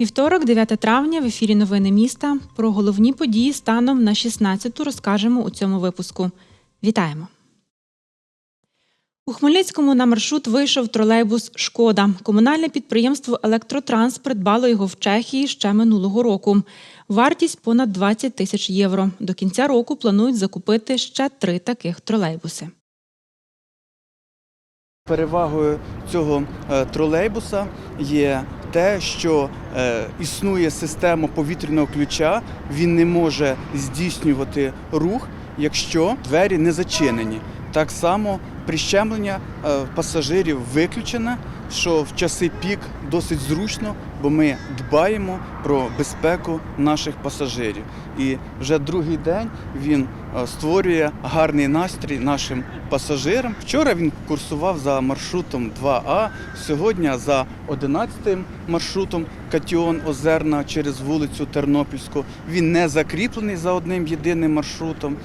Вівторок, 9 травня, в ефірі Новини міста. Про головні події станом на 16-ту розкажемо у цьому випуску. Вітаємо! У Хмельницькому на маршрут вийшов тролейбус Шкода. Комунальне підприємство Електротранс придбало його в Чехії ще минулого року. Вартість понад 20 тисяч євро. До кінця року планують закупити ще три таких тролейбуси. Перевагою цього е, тролейбуса є те, що е, існує система повітряного ключа, він не може здійснювати рух, якщо двері не зачинені. Так само прищемлення е, пасажирів виключене, що в часи пік досить зручно, бо ми дбаємо про безпеку наших пасажирів. І вже другий день він е, створює гарний настрій нашим пасажирам. Вчора він курсував за маршрутом 2А, сьогодні за 11 маршрутом Катіон Озерна через вулицю Тернопільську. Він не закріплений за одним єдиним маршрутом.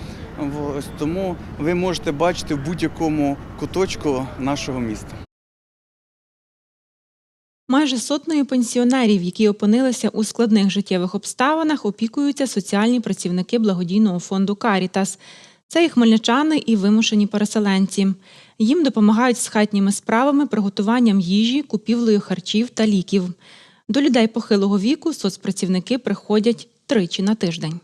Ось тому ви можете бачити в будь-якому куточку нашого міста. Майже сотнею пенсіонерів, які опинилися у складних життєвих обставинах, опікуються соціальні працівники благодійного фонду Карітас. Це і хмельничани, і вимушені переселенці. Їм допомагають з хатніми справами, приготуванням їжі, купівлею харчів та ліків. До людей похилого віку соцпрацівники приходять тричі на тиждень.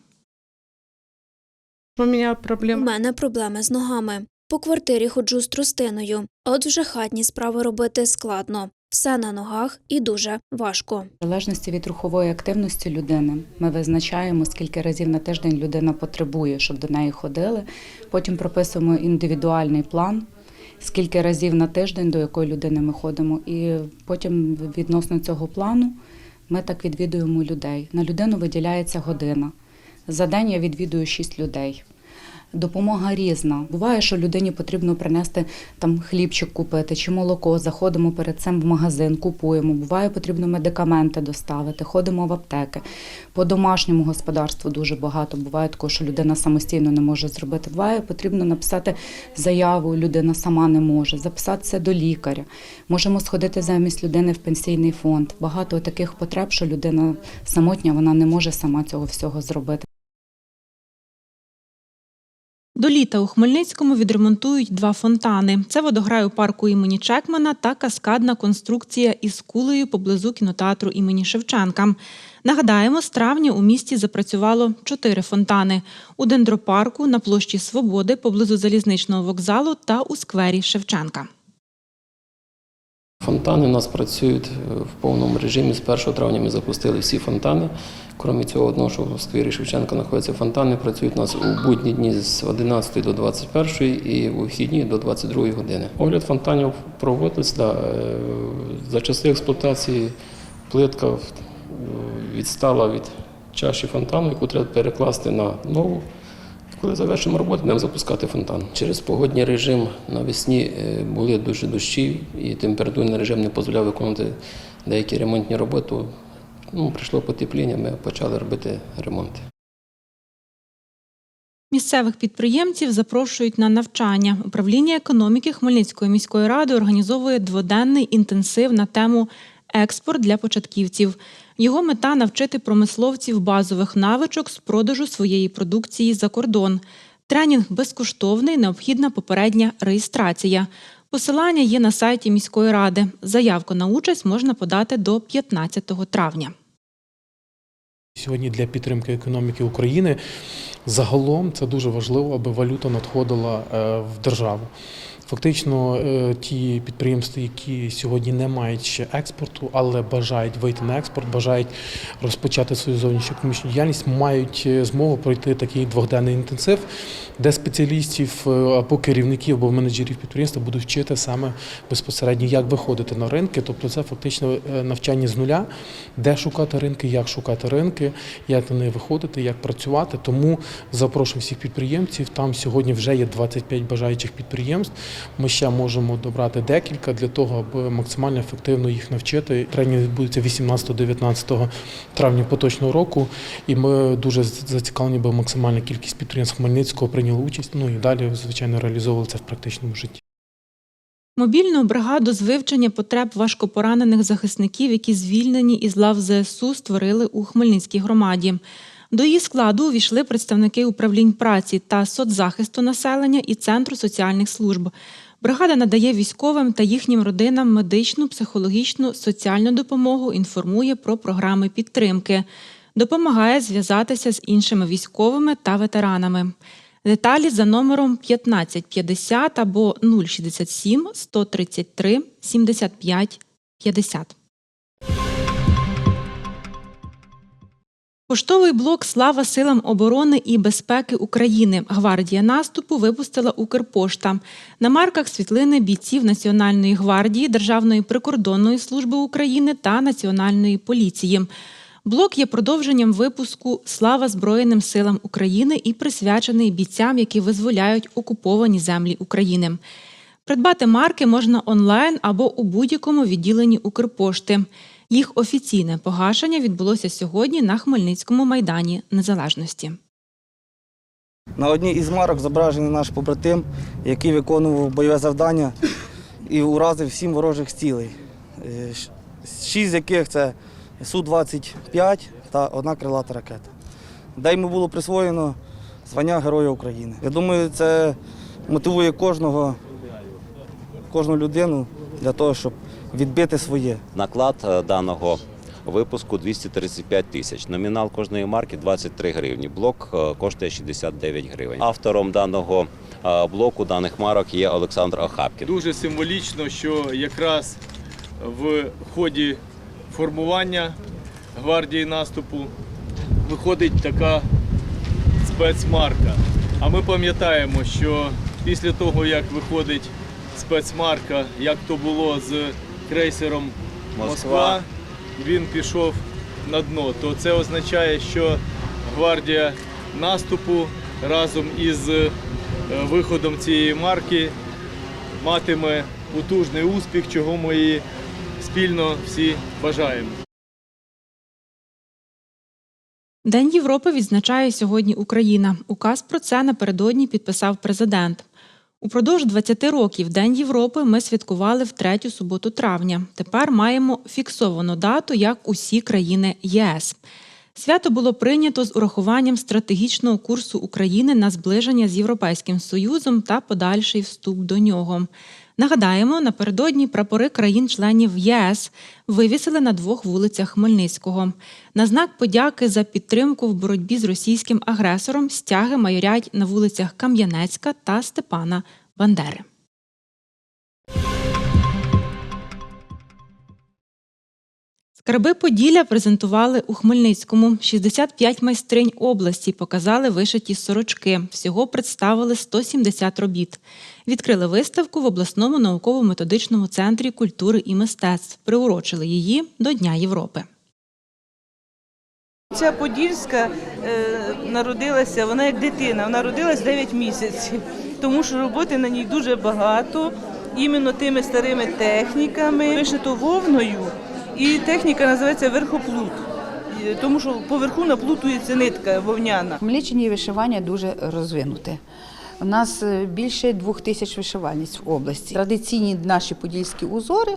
У меня У мене проблеми з ногами. По квартирі ходжу з тростиною, а от вже хатні справи робити складно. Все на ногах і дуже важко. В залежності від рухової активності людини ми визначаємо, скільки разів на тиждень людина потребує, щоб до неї ходили. Потім прописуємо індивідуальний план, скільки разів на тиждень до якої людини ми ходимо. І потім відносно цього плану ми так відвідуємо людей. На людину виділяється година. За день я відвідую 6 людей. Допомога різна. Буває, що людині потрібно принести там хлібчик купити чи молоко. Заходимо перед цим в магазин, купуємо. Буває, потрібно медикаменти доставити, ходимо в аптеки. По домашньому господарству дуже багато. Буває такого, що людина самостійно не може зробити. Буває, потрібно написати заяву, людина сама не може, записатися до лікаря. Можемо сходити замість людини в пенсійний фонд. Багато таких потреб, що людина самотня, вона не може сама цього всього зробити. До літа у Хмельницькому відремонтують два фонтани. Це водограй у парку імені Чекмана та каскадна конструкція із кулею поблизу кінотеатру імені Шевченка. Нагадаємо, з травня у місті запрацювало чотири фонтани у дендропарку, на площі Свободи, поблизу залізничного вокзалу та у сквері Шевченка. Фонтани у нас працюють е, в повному режимі. З 1 травня ми запустили всі фонтани. Крім цього одного, що в сквері Шевченка знаходяться фонтани, працюють у нас у будні дні з 11 до 21 і у вихідні до 22 години. Огляд фонтанів проводиться е, за часи експлуатації. Плитка е, відстала від чаші фонтану, яку треба перекласти на нову. Коли завершимо роботу, будемо запускати фонтан. Через погодній режим навесні е, були дуже дощі, і температурний режим не дозволяв виконувати деякі ремонтні роботи. Ну, прийшло потепління, ми почали робити ремонти. Місцевих підприємців запрошують на навчання. Управління економіки Хмельницької міської ради організовує дводенний інтенсив на тему експорт для початківців. Його мета навчити промисловців базових навичок з продажу своєї продукції за кордон. Тренінг безкоштовний, необхідна попередня реєстрація. Посилання є на сайті міської ради. Заявку на участь можна подати до 15 травня. Сьогодні для підтримки економіки України загалом це дуже важливо, аби валюта надходила е, в державу. Фактично, е, ті підприємства, які сьогодні не мають ще експорту, але бажають вийти на експорт, бажають розпочати свою зовнішню економічну діяльність, мають е, змогу пройти такий двохденний інтенсив, де спеціалістів е, або керівників, або менеджерів підприємства будуть вчити саме безпосередньо, як виходити на ринки. Тобто, це фактично навчання з нуля, де шукати ринки, як шукати ринки, як на них виходити, як працювати. Тому запрошую всіх підприємців. Там сьогодні вже є 25 бажаючих підприємств. Ми ще можемо добрати декілька для того, аби максимально ефективно їх навчити. Тренінг відбудеться 18-19 травня поточного року, і ми дуже зацікавлені, бо максимальна кількість підприємств Хмельницького прийняли участь. Ну і далі, звичайно, реалізовували це в практичному житті. Мобільну бригаду з вивчення потреб важкопоранених захисників, які звільнені із лав ЗСУ, створили у Хмельницькій громаді. До її складу увійшли представники управлінь праці та соцзахисту населення і Центру соціальних служб. Бригада надає військовим та їхнім родинам медичну, психологічну, соціальну допомогу, інформує про програми підтримки, допомагає зв'язатися з іншими військовими та ветеранами. Деталі за номером 1550 або 067 133 75 50. Поштовий блок Слава силам оборони і безпеки України. Гвардія наступу випустила Укрпошта. На марках світлини бійців Національної гвардії, Державної прикордонної служби України та Національної поліції. Блок є продовженням випуску Слава Збройним силам України і присвячений бійцям, які визволяють окуповані землі України. Придбати марки можна онлайн або у будь-якому відділенні Укрпошти. Їх офіційне погашення відбулося сьогодні на Хмельницькому майдані Незалежності. На одній із марок зображений наш побратим, який виконував бойове завдання і уразив сім ворожих цілей. Е, Шість з яких це Су-25 та одна крилата ракета. Де йому було присвоєно звання Героя України. Я думаю, це мотивує кожного, кожну людину для того, щоб відбити своє. Наклад е, даного випуску 235 тисяч. Номінал кожної марки 23 гривні. Блок е, коштує 69 гривень. Автором даного е, блоку даних марок є Олександр Охапкін. Дуже символічно, що якраз в ході формування гвардії наступу виходить така спецмарка. А ми пам'ятаємо, що після того, як виходить спецмарка, як то було з крейсером Москва, він пішов на дно. То це означає, що гвардія наступу разом із е, виходом цієї марки матиме потужний успіх, чого ми їй спільно всі бажаємо. День Європи відзначає сьогодні Україна. Указ про це напередодні підписав президент. Упродовж 20 років День Європи ми святкували в третю суботу травня. Тепер маємо фіксовану дату, як усі країни ЄС. Свято було прийнято з урахуванням стратегічного курсу України на зближення з Європейським Союзом та подальший вступ до нього. Нагадаємо, напередодні прапори країн-членів ЄС вивісили на двох вулицях Хмельницького. На знак подяки за підтримку в боротьбі з російським агресором стяги майорять на вулицях Кам'янецька та Степана Бандери. Скарби Поділля презентували у Хмельницькому. 65 майстринь області показали вишиті сорочки. Всього представили 170 робіт. Відкрили виставку в обласному науково-методичному центрі культури і мистецтв. Приурочили її до Дня Європи. Ця Подільська е, народилася, вона як дитина, вона народилась 9 місяців, тому що роботи на ній дуже багато, іменно тими старими техніками, вишито вовною, і техніка називається верхоплут, тому що поверху наплутується нитка вовняна. Хмельниччині вишивання дуже розвинуте. У нас е, більше двох тисяч вишивальниць в області. Традиційні наші подільські узори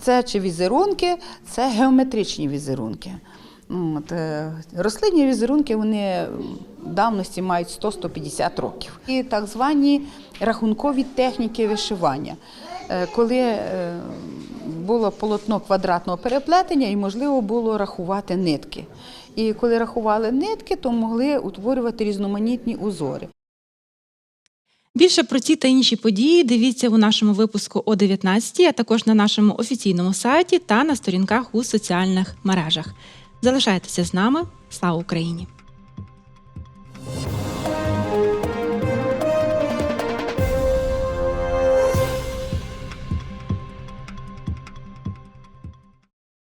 це чи візерунки, це геометричні візерунки. Ну, От, е, рослинні візерунки вони давності мають 100-150 років. І так звані рахункові техніки вишивання. Е, Коли було полотно квадратного переплетення і можливо було рахувати нитки. І коли рахували нитки, то могли утворювати різноманітні узори. Більше про ці та інші події дивіться у нашому випуску о 19 а також на нашому офіційному сайті та на сторінках у соціальних мережах. Залишайтеся з нами. Слава Україні!